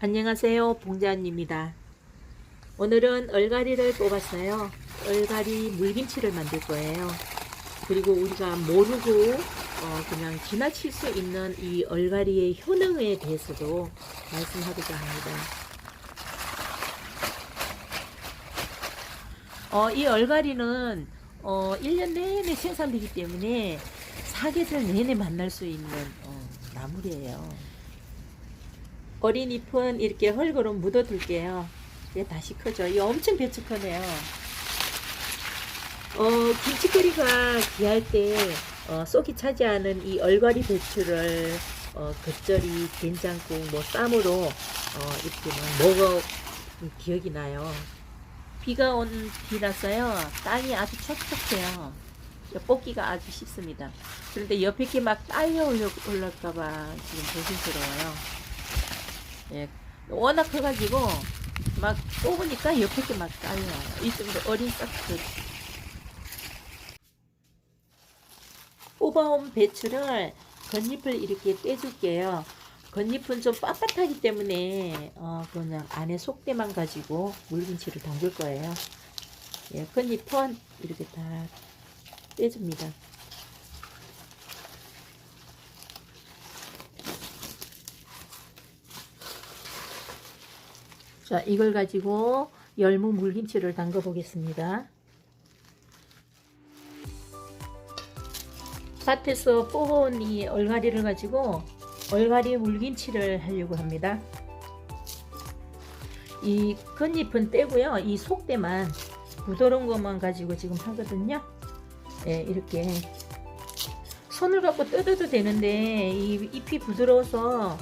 안녕하세요. 봉자입니다. 오늘은 얼갈이를 뽑았어요. 얼갈이 물김치를 만들 거예요. 그리고 우리가 모르고 어, 그냥 지나칠 수 있는 이 얼갈이의 효능에 대해서도 말씀하고자 합니다. 어, 이 얼갈이는 어, 1년 내내 생산되기 때문에 사계절 내내 만날 수 있는 어, 나물이에요. 어린 잎은 이렇게 헐거로 묻어둘게요. 얘 다시 크죠. 이 엄청 배추 크네요. 어, 김치거리가 귀할 때 어, 쏙이 차지 않은 이 얼갈이 배추를 어, 겉절이, 된장국, 뭐 쌈으로 어, 이렇게 막 먹어 기억이 나요. 비가 온 비라서요. 땅이 아주 촉촉해요. 뽑기가 아주 쉽습니다. 그런데 옆에 게 막 딸려 올라, 올랄까봐 지금 조심스러워요. 예, 워낙 커가지고 막 뽑으니까 옆에 게 막 딸려요. 이 정도 어린 싹들. 뽑아온 배추를 겉잎을 이렇게 떼줄게요. 겉잎은 좀 빳빳하기 때문에 어, 그냥 안에 속대만 가지고 물김치를 담글 거예요. 예, 겉잎은 이렇게 다 떼줍니다. 자, 이걸 가지고 열무 물김치를 담가 보겠습니다. 밭에서 뽑아온 이 얼갈이를 가지고 얼갈이 물김치를 하려고 합니다. 이 겉잎은 떼고요. 이 속대만 부드러운 것만 가지고 지금 하거든요. 예, 이렇게 손을 갖고 뜯어도 되는데 이 잎이 부드러워서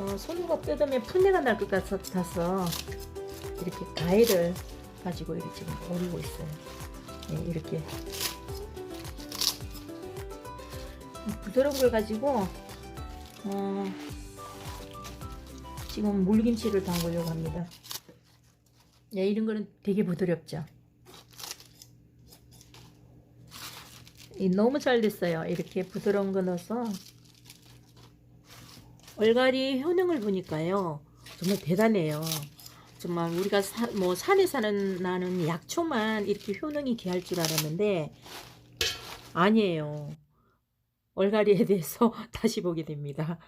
어, 손으로 뜯으면 풋내가 날 것 같아서 이렇게 가위를 가지고 이렇게 지금 오리고 있어요. 예, 이렇게 부드러운 걸 가지고 어, 지금 물김치를 담그려고 합니다. 예, 이런 거는 되게 부드럽죠. 이 너무 잘 됐어요. 이렇게 부드러운 거 넣어서 얼갈이 효능을 보니까요. 정말 대단해요. 정말 우리가 사, 뭐 산에 사는 나는 약초만 이렇게 효능이 귀할 줄 알았는데 아니에요. 얼갈이에 대해서 다시 보게 됩니다.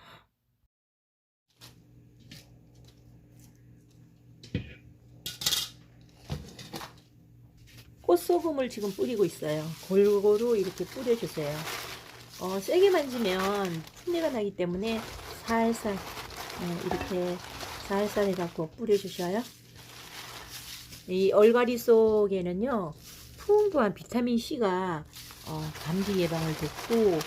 꽃소금을 지금 뿌리고 있어요. 골고루 이렇게 뿌려주세요. 어, 세게 만지면 풋내가 나기 때문에 살살 어, 이렇게 살살 해갖고 뿌려주셔요. 이 얼갈이 속에는요 풍부한 비타민 C가 어, 감기 예방을 돕고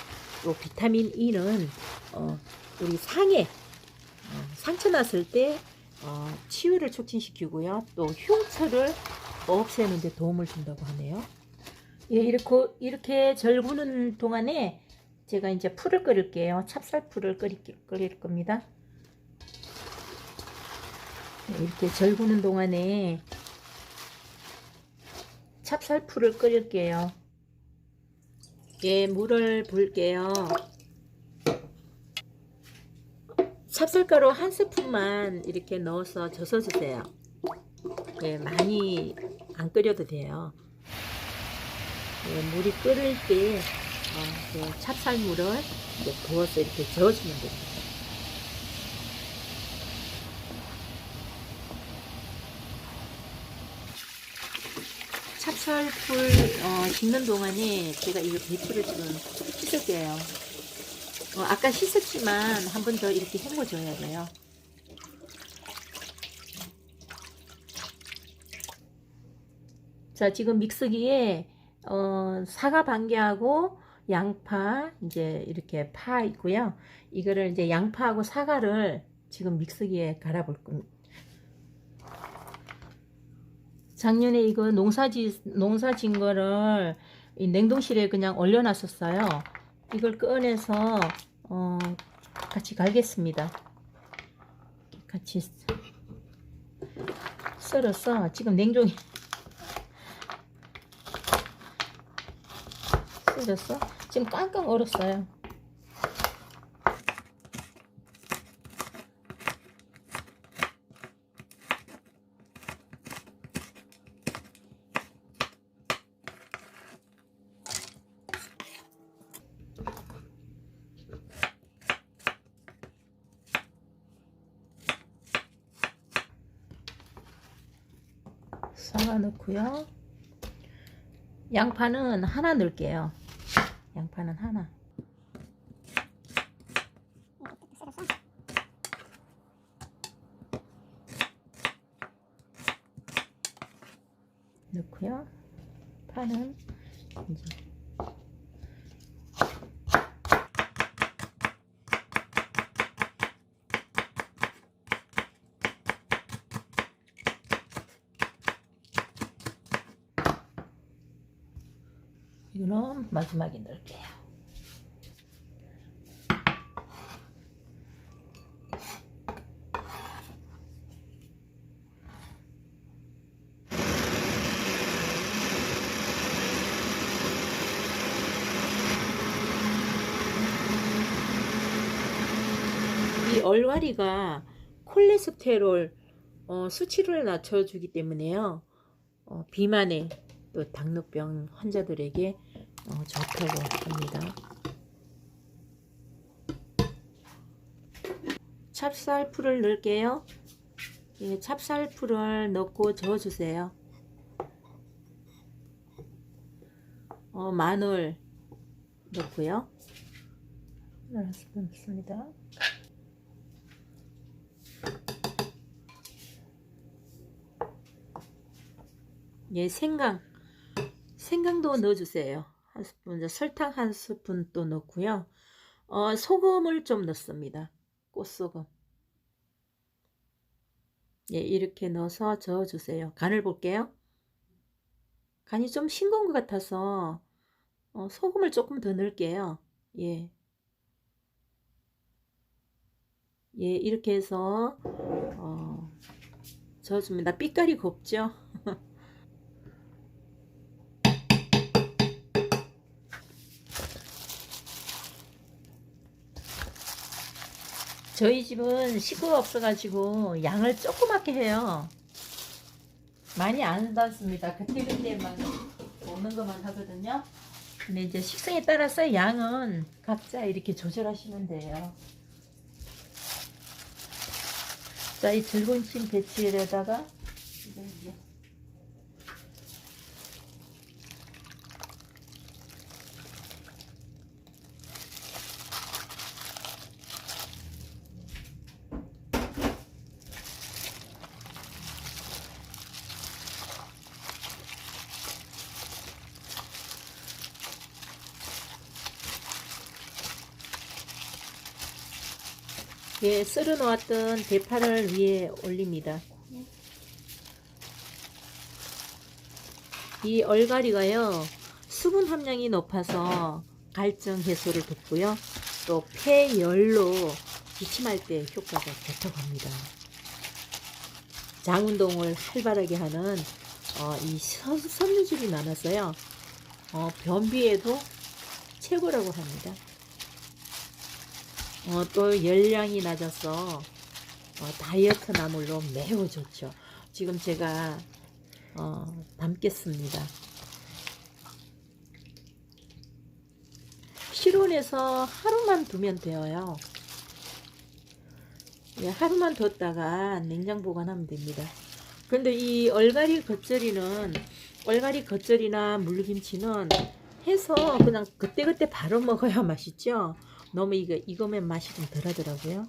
또 비타민 E는 어, 우리 상해 어, 상처 났을 때 어, 치유를 촉진시키고요 또 흉터를 없애는 데 도움을 준다고 하네요. 예, 이렇게 이렇게 절구는 동안에 제가 이제 풀을 끓일게요. 찹쌀풀을 끓일, 끓일 겁니다. 네, 이렇게 절구는 동안에 찹쌀풀을 끓일게요. 예, 물을 부을게요. 찹쌀가루 한 스푼만 이렇게 넣어서 젖어주세요. 예, 많이 안 끓여도 돼요. 예, 물이 끓을 때 어, 그 찹쌀물을 이제 부어서 이렇게 저어주면 됩니다. 찹쌀풀 어, 식는 동안에 제가 이 배추를 지금 씻을게요. 어, 아까 씻었지만 한 번 더 이렇게 헹궈줘야 돼요. 자, 지금 믹서기에 어, 사과 반 개하고 양파 이제 이렇게 파 있고요. 이거를 이제 양파하고 사과를 지금 믹서기에 갈아 볼 겁니다. 작년에 이거 농사지 농사진 거를 이 냉동실에 그냥 얼려놨었어요. 이걸 꺼내서 어, 같이 갈겠습니다. 같이 썰어서 지금 냉동에 그랬어? 지금 깡깡 얼었어요. 사과 넣고요. 양파는 하나 넣을게요. 양파는 하나. 넣고요. 파는 이제 이거는 마지막에 넣을게요. 이 얼갈이가 콜레스테롤 어, 수치를 낮춰주기 때문에요. 어, 비만의 또 당뇨병 환자들에게 어, 좋다고 합니다. 찹쌀풀을 넣을게요. 예, 찹쌀풀을 넣고 저어주세요. 어, 마늘 넣고요. 한 스푼 넣습니다. 예, 생강. 생강도 넣어주세요. 한 스푼, 설탕 한 스푼 또 넣고요. 어, 소금을 좀 넣습니다. 꽃소금. 예, 이렇게 넣어서 저어주세요. 간을 볼게요. 간이 좀 싱거운 것 같아서 어, 소금을 조금 더 넣을게요. 예. 예, 이렇게 해서 어, 저어줍니다. 빛깔이 곱죠? 저희 집은 식구가 없어가지고 양을 조그맣게 해요. 많이 안 담습니다. 그때그때만 먹는 것만 하거든요. 근데 이제 식성에 따라서 양은 각자 이렇게 조절하시면 돼요. 자, 이 즐거운침 배치에다가 예, 썰어 놓았던 대파를 위에 올립니다. 이 얼갈이가요, 수분 함량이 높아서 갈증 해소를 돕고요. 또 폐열로 기침할 때 효과가 좋다고 합니다. 장 운동을 활발하게 하는 어, 이 선- 섬유질이 많아서요. 어, 변비에도 최고라고 합니다. 어, 또 열량이 낮아서 어, 다이어트 나물로 매우 좋죠. 지금 제가 어, 담겠습니다. 실온에서 하루만 두면 되어요. 예, 하루만 뒀다가 냉장 보관하면 됩니다. 그런데 이 얼갈이 겉절이는 얼갈이 겉절이나 물김치는 해서 그냥 그때그때 바로 먹어야 맛있죠. 너무 이거 이거면 맛이 좀 덜하더라고요.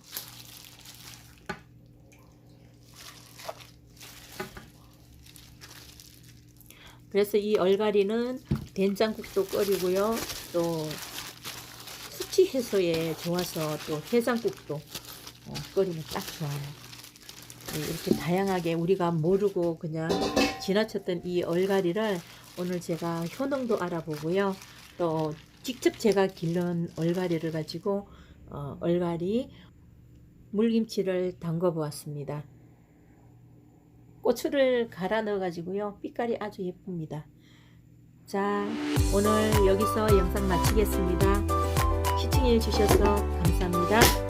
그래서 이 얼갈이는 된장국도 끓이고요. 또 수치 해소에 좋아서 또 해장국도 어, 끓이면 딱 좋아요. 네, 이렇게 다양하게 우리가 모르고 그냥 지나쳤던 이 얼갈이를 오늘 제가 효능도 알아보고요. 또 직접 제가 기른 얼갈이를 가지고 어, 얼갈이 물김치를 담궈 보았습니다. 고추를 갈아 넣어 가지고요. 빛깔이 아주 예쁩니다. 자, 오늘 여기서 영상 마치겠습니다. 시청해 주셔서 감사합니다.